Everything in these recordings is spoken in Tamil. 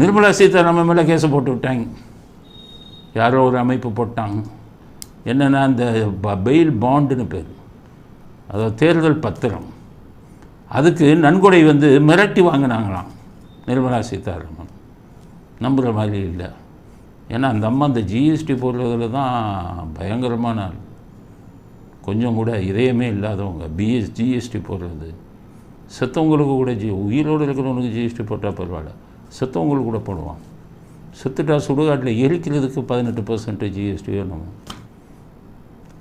நிர்மலா சீதாராமன் மேலே கேஸை போட்டு விட்டாங்க. யாரோ ஒரு அமைப்பு போட்டாங்க. என்னென்னா அந்த பெயில் பாண்டுன்னு பேர். அதாவது தேர்தல் பத்திரம். அதுக்கு நன்கொடை வந்து மிரட்டி வாங்கினாங்களாம் நிர்மலா சீதாராமன். நம்புகிற மாதிரி இல்லை. ஏன்னா அந்த அம்மா அந்த ஜிஎஸ்டி போடுறதுல தான் பயங்கரமான ஆள். கொஞ்சம் கூட இதயமே இல்லாதவங்க. பிஎஸ் ஜிஎஸ்டி போடுறது. செத்தவங்களுக்கு கூட ஜி உயிரோடு இருக்கிறவனுக்கு ஜிஎஸ்டி போட்டால் பரவாயில்ல. செத்தவங்களுக்கு கூட போடுவான். செத்துட்டா சுடுகாட்டில் எரிக்கிறதுக்கு பதினெட்டு பர்சன்டேஜ் ஜிஎஸ்டி வேணும்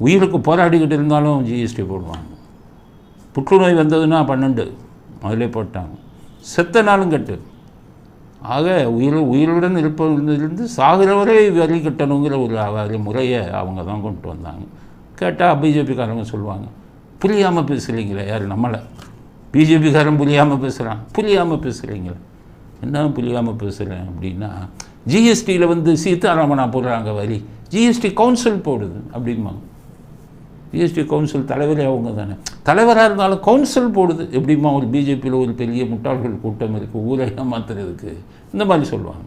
உயிருக்கு போராடிக்கிட்டு இருந்தாலும் ஜிஎஸ்டி போடுவாங்க. புற்றுநோய் வந்ததுன்னா பன்னெண்டு அதிலே போட்டாங்க. செத்த நாளும் கட்டு. ஆக உயிர் உயிருடன் இருப்பதிலிருந்து சாகிற வரை வரி கட்டணுங்கிற ஒரு முறையை அவங்க தான் கொண்டு வந்தாங்க. கேட்டால் பிஜேபிக்காரங்க சொல்லுவாங்க புரியாமல் பேசுகிறீங்களே யார் நம்மளை. பிஜேபிக்காரன் புரியாமல் பேசுகிறான் புரியாமல் பேசுகிறீங்களே என்ன புரியாமல் பேசுகிறேன் அப்படின்னா ஜிஎஸ்டியில் வந்து சீதாராமனா போடுறாங்க வரி. ஜிஎஸ்டி கவுன்சில் போடுது அப்படிம்பாங்க. ஜிஎஸ்டி கவுன்சில் தலைவரே அவங்க தானே தலைவராக இருந்தாலும் கவுன்சில் போடுது. எப்படிமா ஒரு பிஜேபியில் ஒரு பெரிய முட்டாள்கள் கூட்டம் இருக்குது ஊரை ஏமாத்துறதுக்கு இந்த மாதிரி சொல்லுவாங்க.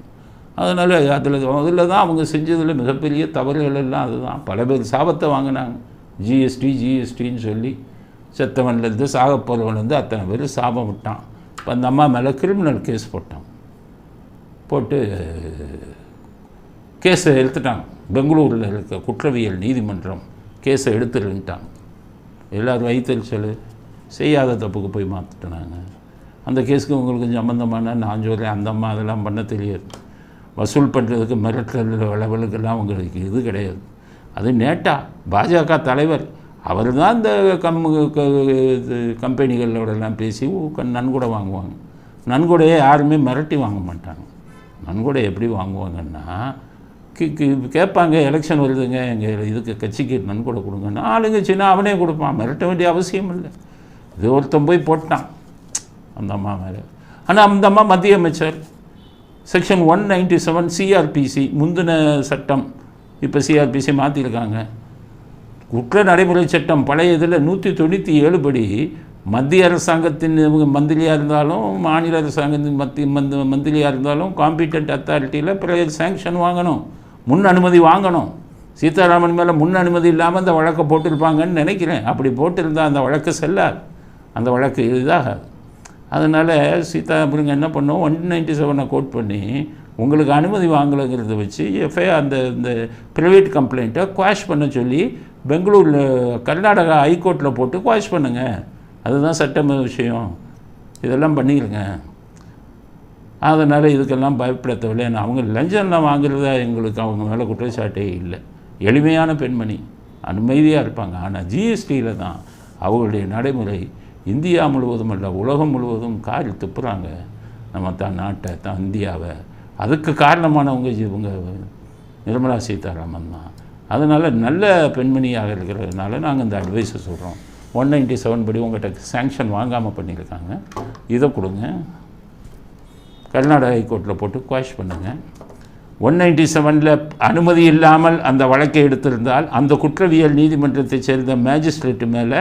அதனால் அதில் அதில் தான் அவங்க செஞ்சதில் மிகப்பெரிய தவறுகள் எல்லாம் அதுதான். பல பேர் சாபத்தை வாங்கினாங்க. ஜிஎஸ்டி ஜிஎஸ்டின்னு சொல்லி செத்தவன்லேருந்து சாகப்போறவன்லேருந்து அத்தனை பேர் சாபம் விட்டான். இப்போ அந்த அம்மா மேலே கிரிமினல் கேஸ் போட்டான். போட்டு கேஸை எடுத்துட்டாங்க பெங்களூரில் இருக்க குற்றவியல் நீதிமன்றம் கேஸை எடுத்துருன்ட்டாங்க. எல்லோரும் வைத்தறிச்சல் செய்யாத தப்புக்கு போய் மாற்றிட்டாங்க அந்த கேஸுக்கு உங்களுக்கு சம்மந்தமான நான் சொல்கிறேன் அந்த அம்மா அதெல்லாம் பண்ண தெரியாது. வசூல் பண்ணுறதுக்கு மிரட்டல் அளவுகளுக்கெல்லாம் உங்களுக்கு இது கிடையாது. அது நேட்டா பாஜக தலைவர் அவர் தான் இந்த கம் கம்பெனிகளோடலாம் பேசி நன்கொடை வாங்குவாங்க. நன்கொடையை யாருமே மிரட்டி வாங்க மாட்டாங்க. நன்கொடை எப்படி வாங்குவாங்கன்னா கி கி கேட்பாங்க எலெக்ஷன் வருதுங்க எங்கள் இதுக்கு கட்சிக்கு நன்கொடை கொடுங்கன்னா. ஆளுங்க சின்ன அவனே கொடுப்பான் மிரட்ட வேண்டிய அவசியம் இல்லை. இது ஒருத்தன் போய் போட்டான் அந்த அம்மா மேலே. ஆனால் அந்த அம்மா மத்திய அமைச்சர் section one ninety seven CrPC முந்தின சட்டம் இப்போ சிஆர்பிசி மாற்றிருக்காங்க குற்ற நடைமுறை சட்டம் பழைய இதில் நூற்றி தொண்ணூற்றி ஏழு படி மத்திய அரசாங்கத்தின் மந்திரியாக இருந்தாலும் மாநில அரசாங்கத்தின் மத்திய மந்த மந்திரியாக இருந்தாலும் காம்பிட்டன்ட் அத்தாரிட்டியில் பிறகு சேங்ஷன் வாங்கணும்? முன் அனுமதி வாங்கணும். சீதாராமன் மேலே முன் அனுமதி இல்லாமல் அந்த வழக்கை போட்டிருப்பாங்கன்னு நினைக்கிறேன். அப்படி போட்டிருந்தால் அந்த வழக்கு செல்லாது. அந்த வழக்கு இதாகாது. அதனால் சீதா அப்படிங்க என்ன பண்ணோம்? ஒன் நைன்டி செவனை கோட் பண்ணி உங்களுக்கு அனுமதி வாங்கலைங்கிறத வச்சு எஃப்ஐஆர் அந்த இந்த ப்ரைவேட் கம்ப்ளைண்ட்டை குவாஷ் பண்ண சொல்லி பெங்களூரில் கர்நாடகா ஹைகோர்ட்டில் போட்டு குவாஷ் பண்ணுங்கள் அதுதான் சட்டம் விஷயம். இதெல்லாம் பண்ணிடுங்க அதனால் இதுக்கெல்லாம் பயப்பட தேவையில்லை அவங்க லஞ்சம்லாம் வாங்குறதா எங்களுக்கு அவங்க மேலே குற்றச்சாட்டே இல்லை. எளிமையான பெண்மணி. அமைதியாக இருப்பாங்க. ஆனால் ஜிஎஸ்டியில் தான் அவங்களுடைய நடைமுறை இந்தியா முழுவதும் அல்ல உலகம் முழுவதும் காரி துப்புறாங்க. நம்ம தான் நாட்டை தான் இந்தியாவை. அதுக்கு காரணமானவங்க இவங்க நிர்மலா சீதாராமன் தான். அதனால் நல்ல பெண்மணியாக இருக்கிறதுனால நாங்கள் இந்த அட்வைஸை சொல்கிறோம் ஒன் நைன்ட்டி செவன் படி உங்கள்கிட்ட சேங்ஷன் வாங்காமல் பண்ணியிருக்காங்க. இதை கொடுங்க. கர்நாடக ஹைகோர்ட்டில் போட்டு குவாஷ் பண்ணுங்கள் ஒன் நைன்டி செவனில் அனுமதி இல்லாமல் அந்த வழக்கை எடுத்திருந்தால் அந்த குற்றவியல் நீதிமன்றத்தைச் சேர்ந்த மேஜிஸ்ட்ரேட்டு மேலே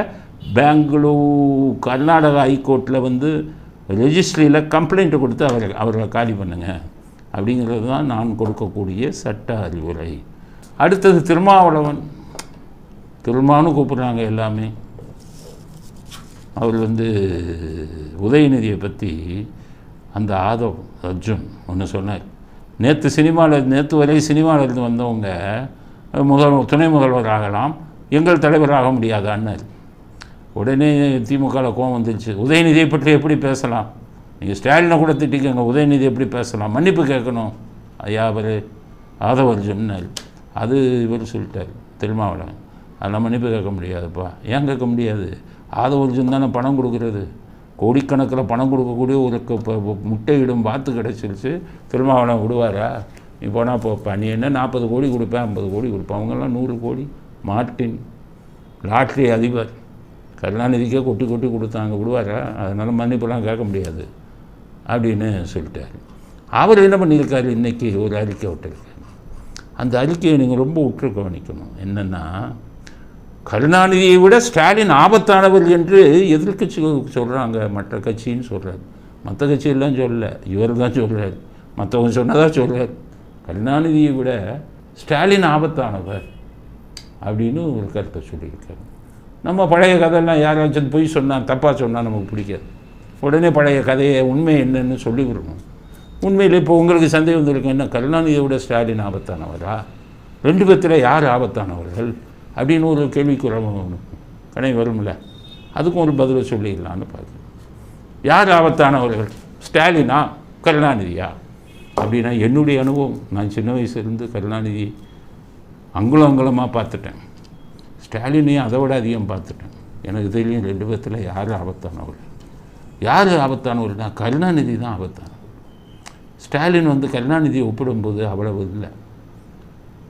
பெங்களூர் கர்நாடகா ஹைகோர்ட்டில் வந்து ரெஜிஸ்ட்ரியில் கம்ப்ளைண்ட் கொடுத்து அவரை அவர்களை காலி பண்ணுங்கள் அப்படிங்கிறது தான் நான் கொடுக்கக்கூடிய சட்ட அறிவுரை. அடுத்தது திருமாவளவன். திருமான்னு கூப்பிட்றாங்க எல்லாமே. அவர் வந்து உதயநிதியை பற்றி அந்த ஆதவ் அர்ஜுன் ஒன்று சொன்னார். நேற்று சினிமாவில் நேற்று வரை சினிமாவிலேருந்து வந்தவங்க முதல் துணை முதல்வர் ஆகலாம் எங்கள் தலைவர் ஆக முடியாதான்னார். உடனே திமுகவில் கோவம் வந்துருச்சு. உதயநிதியை பற்றி எப்படி பேசலாம்? நீங்கள் ஸ்டாலினை கூட திட்டிக்கங்க உதயநிதி எப்படி பேசலாம்? மன்னிப்பு கேட்கணும். ஐயா அவர் ஆதவ அர்ஜுன்னார். அது இவர் சொல்லிட்டார் திருமாவளவன். அதெல்லாம் மன்னிப்பு கேட்க முடியாதுப்பா. ஏன் கேட்க முடியாது? அது அர்ஜுன் தானே பணம் கொடுக்குறது. கோடிக்கணக்கில் பணம் கொடுக்கக்கூடிய ஒரு முட்டையிடும் வாத்து கிடச்சிருச்சு. திருமாவளவன் விடுவாரா? நீ போனால் இப்போ நீ என்ன நாற்பது கோடி கொடுப்பேன் ஐம்பது கோடி கொடுப்பேன் அவங்கெல்லாம் நூறு கோடி. மார்ட்டின் லாட்ரி அதிபர். கருணாநிதிக்கே கொட்டி கொட்டி கொடுத்தாங்க. விடுவாரா? அதனால் மன்னிப்பெல்லாம் கேட்க முடியாது. அப்படின்னு சொல்லிட்டார். அவர் என்ன பண்ணியிருக்காரு? இன்றைக்கி ஒரு அறிக்கை விட்டுருக்காரு. அந்த அறிக்கையை நீங்கள் ரொம்ப உற்று கவனிக்கணும். என்னென்னா கருணாநிதியை விட ஸ்டாலின் ஆபத்தானவர் என்று எதிர்கட்சி சொல்கிறாங்க மற்ற கட்சின்னு சொல்கிறார் மற்ற கட்சியெல்லாம் சொல்லல. இவர் தான் சொல்கிறார் மற்றவங்க சொன்னதாக சொல்கிறார் கருணாநிதியை விட ஸ்டாலின் ஆபத்தானவர் அப்படின்னு ஒரு கருத்தை சொல்லியிருக்காரு. நம்ம பழைய கதையெல்லாம் யாராச்சும் போய் சொன்னால் தப்பாக சொன்னால் நமக்கு பிடிக்காது. உடனே பழைய கதையை உண்மை என்னன்னு சொல்லி விடணும். உண்மையில் இப்போ உங்களுக்கு சந்தேகம் இருக்கு என்ன? கருணாநிதியை விட ஸ்டாலின் ஆபத்தானவரா? ரெண்டு பேர்த்தில் யார் ஆபத்தானவர்கள்? அப்படின்னு ஒரு கேள்விக்குறவு கடை வரும்ல. அதுக்கும் ஒரு பதிலை சொல்லிடலான்னு பார்க்குறேன் யார் ஆபத்தானவர்கள்? ஸ்டாலினா கருணாநிதியா? அப்படின்னா என்னுடைய அனுபவம். நான் சின்ன வயசுலேருந்து கருணாநிதி அங்குலம் அங்குலமாக பார்த்துட்டேன். ஸ்டாலினையும் அதை விட அதிகம் பார்த்துட்டேன். எனக்கு தெரியும் ரெண்டு பேர்த்தில் யார் ஆபத்தானவர்கள்? யார் ஆபத்தானவர்கள்னா கருணாநிதி தான் ஆபத்தானவர் ஸ்டாலின் வந்து கருணாநிதியை ஒப்பிடும்போது அவ்வளவு இல்லை.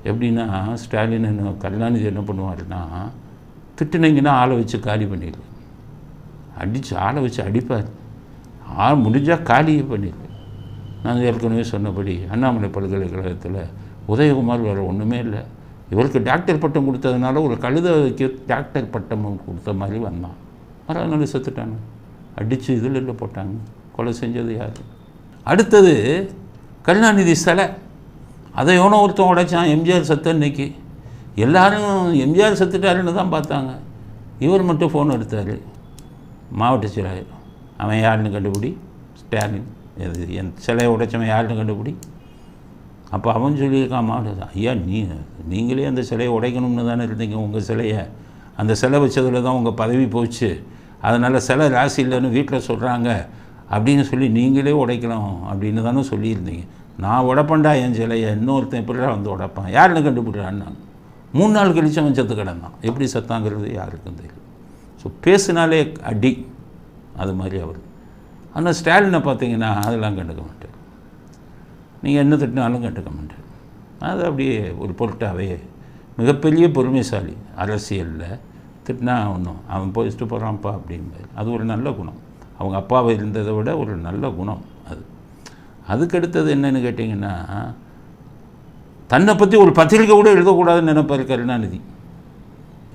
எப்படின்னா ஸ்டாலின் என்ன கருணாநிதி என்ன பண்ணுவாருன்னா திட்டினீங்கன்னா ஆளை வச்சு காலி பண்ணிடுவார் அடித்து ஆளை வச்சு அடிப்பார். ஆள் முடிஞ்சால் காலியே பண்ணிடுவார் நான் ஏற்கனவே சொன்னபடி அண்ணாமலை பல்கலைக்கழகத்தில் உதயகுமார் வேறு ஒன்றுமே இல்லை. இவருக்கு டாக்டர் பட்டம் கொடுத்ததுனால ஒரு கழுதைக்கு டாக்டர் பட்டம் கொடுத்த மாதிரி வந்தான். மறுநாள் செத்துட்டாங்க. அடித்து இதில் இல்லை போட்டாங்க. கொலை செஞ்சது யார்? அடுத்தது கருணாநிதி சிலை. அதை எவனோ ஒருத்தன் உடைச்சான் எம்ஜிஆர் செத்த இன்னைக்கு எல்லாரும் எம்ஜிஆர் செத்துட்டாருன்னு தான் பார்த்தாங்க. இவர் மட்டும் ஃபோன் எடுத்தார். மாவட்ட செயலாளர் அவன் யாருன்னு கண்டுபிடி. ஸ்டாலின் எது என் சிலையை உடைச்சவன் யாருன்னு கண்டுபிடி. அப்போ அவன் சொல்லியிருக்கான் மாவட்ட ஐயா நீ நீங்களே அந்த சிலையை உடைக்கணும்னு தானே இருந்தீங்க உங்கள் சிலையை. அந்த சிலை வச்சதில் தான் உங்கள் பதவி போச்சு. அதனால் சிலை ராசி இல்லைன்னு வீட்டில் சொல்கிறாங்க அப்படின்னு சொல்லி நீங்களே உடைக்கலாம் அப்படின்னு தானே சொல்லியிருந்தீங்க. நான் உடப்பண்டா என் சிலையை இன்னொருத்தன் எப்படிடா வந்து உடைப்பான்? யாருன்னு கண்டுபிடிறான்னு மூணு நாள் கழிச்சு அவன் செத்து கிடந்தான். எப்படி செத்தாங்கிறது யாருக்கும் தெரியும் ஸோ பேசினாலே அடி. அது மாதிரி அவர். ஆனால் ஸ்டாலினை பார்த்தீங்கன்னா அதெல்லாம் கண்டுக்க மாட்டேன் நீங்கள் என்ன திட்டினாலும் கண்டுக்க மாட்டேன் அது அப்படியே ஒரு பொருட்டாவே மிகப்பெரிய பொறுமைசாலி. அரசியலில் திட்டினா ஒன்றும் அவன் போயிட்டு போகிறான்ப்பா அப்படிம்பார். அது ஒரு நல்ல குணம். அவங்க அப்பாவை இருந்ததை விட ஒரு நல்ல குணம். அதுக்கடுத்தது என்னன்னு கேட்டிங்கன்னா தன்னை பற்றி ஒரு பத்திரிக்கை கூட எழுதக்கூடாதுன்னு நினைப்பார் கருணாநிதி.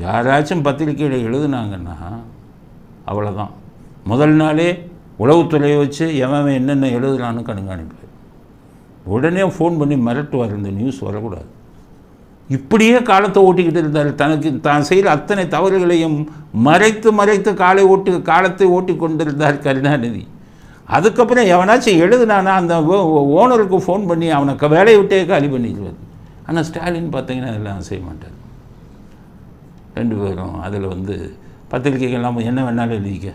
யாராச்சும் பத்திரிக்கையில் எழுதுனாங்கன்னா அவ்வளோதான் முதல் நாளே உளவுத்துறையை வச்சு எவன் என்னென்ன எழுதுறான்னு கண்காணிப்பார். உடனே ஃபோன் பண்ணி மிரட்டுவார் இந்த நியூஸ் வரக்கூடாது. இப்படியே காலத்தை ஓட்டிக்கிட்டு இருந்தார். தனக்கு தான் செய்கிற அத்தனை தவறுகளையும் மறைத்து மறைத்து காலை ஓட்டி காலத்தை ஓட்டி கொண்டிருந்தார் கருணாநிதி. அதுக்கப்புறம் எவனாச்சும் எழுதுனானா அந்த ஓனருக்கு ஃபோன் பண்ணி அவனை வேலையை விட்டே காலி பண்ணிடுவார். ஆனால் ஸ்டாலின் பார்த்தீங்கன்னா அதெல்லாம் செய்ய மாட்டார். ரெண்டு பேரும் அதில் வந்து பத்திரிக்கைகள்லாம் என்ன வேணாலும் எழுதிக்க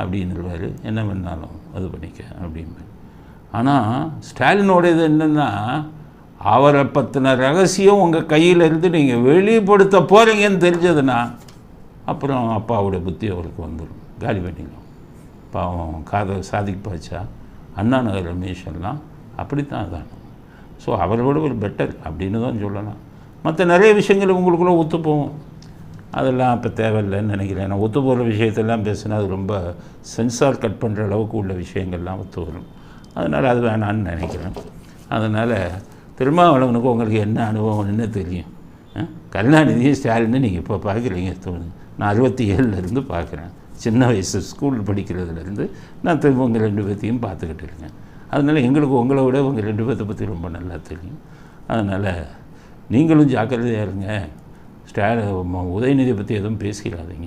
அப்படின்னுருவார். என்ன வேணாலும் அது பண்ணிக்க அப்படின்னு ஆனால் ஸ்டாலினோட இது என்னென்னா அவரை பற்றின ரகசியம் உங்கள் கையில் இருந்து நீங்கள் வெளிப்படுத்த போகிறீங்கன்னு தெரிஞ்சதுன்னா அப்புறம் அப்பாவோட புத்தி அவருக்கு வந்துடும் காலி பண்ணிடலாம். பாவம் காதல் சாதிக்கு பாச்சா அண்ணா நகர் ரமேஷ் எல்லாம் அப்படித்தான் அதான். ஸோ அவரோட ஒரு பெட்டர் அப்படின்னு தான் சொல்லலாம். மற்ற நிறைய விஷயங்கள் உங்களுக்குள்ளே ஒத்து போகும். அதெல்லாம் இப்போ தேவையில்லைன்னு நினைக்கிறேன். நான் ஒத்து போகிற விஷயத்தெல்லாம் பேசினா அது ரொம்ப சென்சார் கட் பண்ணுற அளவுக்கு உள்ள விஷயங்கள்லாம் ஒத்து வரும். அதனால் அது வேணான்னு நினைக்கிறேன். அதனால் திருமாவளவனுக்கு உங்களுக்கு என்ன அனுபவம் என்ன தெரியும்? கருணாநிதியும் ஸ்டாலின்னு நீங்கள் இப்போ பார்க்குறீங்க தோணுது. நான் அறுபத்தி ஏழுலேருந்து பார்க்குறேன் சின்ன வயசு ஸ்கூல் படிக்கிறதுலேருந்து நான் திரும்ப உங்கள் ரெண்டு பேர்த்தையும் பார்த்துக்கிட்டு இருக்கேன். அதனால் எங்களுக்கு உங்களை விட உங்கள் ரெண்டு பேர்த்தை பற்றி ரொம்ப நல்லா தெரியும். அதனால் நீங்களும் ஜாக்கிரதையாக இருங்க. ஸ்டா உதயநிதியை பற்றி எதுவும் பேசிடாதீங்க